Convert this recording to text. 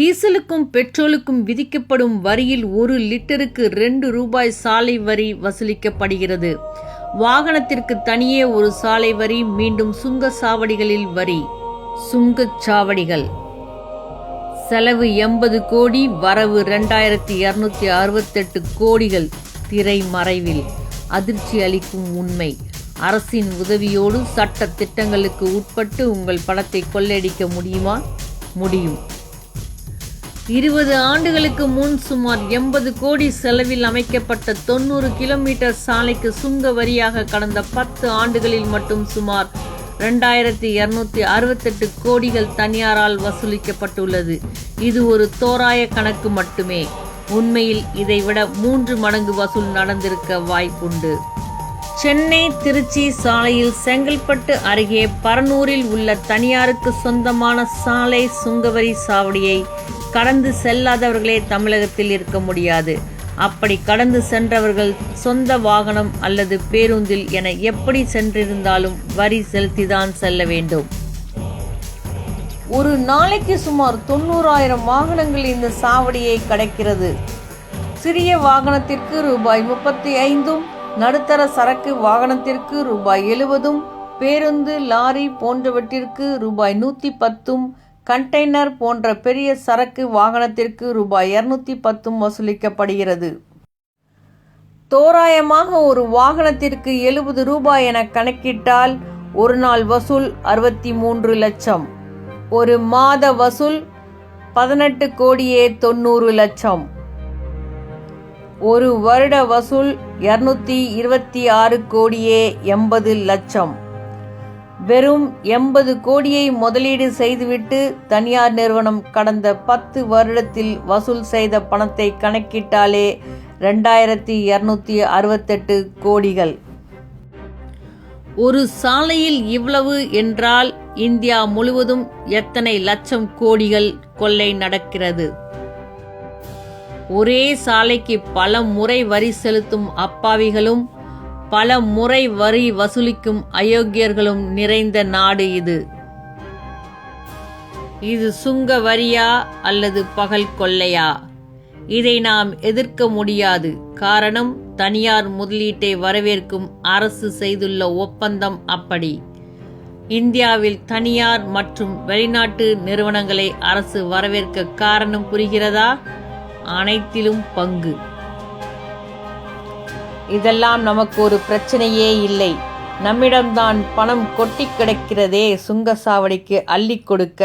டீசலுக்கும் பெட்ரோலுக்கும் விதிக்கப்படும் வரியில் ஒரு லிட்டருக்கு ரெண்டு ரூபாய் சாலை வரி வசூலிக்கப்படுகிறது. வாகனத்திற்கு தனியே ஒரு சாலை வரி மீண்டும் சுங்க சாவடிகளில் வரி. சுங்கச் சாவடிகள். செலவு எண்பது கோடி வரவு ரெண்டாயிரத்தி இருநூத்தி அறுபத்தெட்டு கோடிகள் திரை மறைவில் அதிர்ச்சி அளிக்கும் உண்மை. அரசின் உதவியோடு சட்ட திட்டங்களுக்கு உட்பட்டு உங்கள் பணத்தை கொள்ளையடிக்க முடியுமா? முடியும். இருபது ஆண்டுகளுக்கு முன் சுமார் எண்பது கோடி செலவில் அமைக்கப்பட்ட தொண்ணூறு கிலோமீட்டர் சாலைக்கு சுங்க வரியாக கடந்த பத்து ஆண்டுகளில் மட்டும் சுமார் ரெண்டாயிரத்தி இருநூத்தி அறுபத்தெட்டு கோடிகள் தனியாரால் வசூலிக்கப்பட்டுள்ளது. இது ஒரு தோராய கணக்கு மட்டுமே. உண்மையில் இதைவிட மூன்று மடங்கு வசூல் நடந்திருக்க வாய்ப்புண்டு. சென்னை திருச்சி சாலையில் செங்கல்பட்டு அருகே பரனூரில் உள்ள தனியாருக்கு சொந்தமான சாலை சுங்கவரி சாவடியை கடந்து செல்லாதவர்களே தமிழகத்தில் இருக்க முடியாது. அப்படி கடந்து சென்றவர்கள் சொந்த வாகனம் அல்லது பேருந்தில் என எப்படி சென்றிருந்தாலும் வரி செலுத்திதான் செல்ல வேண்டும். ஒரு நாளைக்கு சுமார் தொண்ணூறாயிரம் வாகனங்கள் இந்த சாவடியை கடக்கிறது. சிறிய வாகனத்திற்கு ரூபாய் முப்பத்தி ஐந்தும் நடுத்தர சரக்கு வாகனத்திற்கு ரூபாய் எழுபதும் பேருந்து லாரி போன்றவற்றிற்கு ரூபாய் நூற்றி பத்தும் கண்டெய்னர் போன்ற பெரிய சரக்கு வாகனத்திற்கு ரூபாய் இருநூத்தி பத்தும் வசூலிக்கப்படுகிறது. தோராயமாக ஒரு வாகனத்திற்கு எழுபது ரூபாய் என கணக்கிட்டால் ஒரு நாள் வசூல் அறுபத்தி மூன்று லட்சம். ஒரு மாத வசூல் பதினெட்டு கோடியே தொண்ணூறு லட்சம். ஒரு வருட வசூல் இருநூத்தி இருபத்தி ஆறு கோடியே எண்பது லட்சம். வெறும் எண்பது கோடியை முதலீடு செய்துவிட்டு தனியார் நிறுவனம் கடந்த பத்து வருடத்தில் வசூல் செய்த பணத்தை கணக்கிட்டாலே ரெண்டாயிரத்தி இருநூத்தி அறுபத்தெட்டு கோடிகள். ஒரு சாலையில் இவ்வளவு என்றால் இந்தியா முழுவதும் எத்தனை லட்சம் கோடிகள் கொள்ளை நடக்கிறது? ஒரே சாலைக்கு பல முறை வரி செலுத்தும் அப்பாவிகளும் பல முறை வரி வசூலிக்கும் அயோக்கியர்களும் நிறைந்த நாடு இது. இது சுங்க வரியா அல்லது பகல் கொள்ளையா? இதை நாம் எதிர்க்க முடியாது. காரணம் தனியார் முதலீட்டை வரவேற்கும் அரசு செய்துள்ள ஒப்பந்தம் அப்படி. இந்தியாவில் தனியார் மற்றும் வெளிநாட்டு நிறுவனங்களை அரசு வரவேற்க காரணம் புரிகிறதா? அனைத்திலும் பங்கு. இதெல்லாம் நமக்கு ஒரு பிரச்சனையே இல்லை. நம்மிடம்தான் பணம் கொட்டி கிடக்கிறதே சுங்கசாவடிக்கு அள்ளி கொடுக்க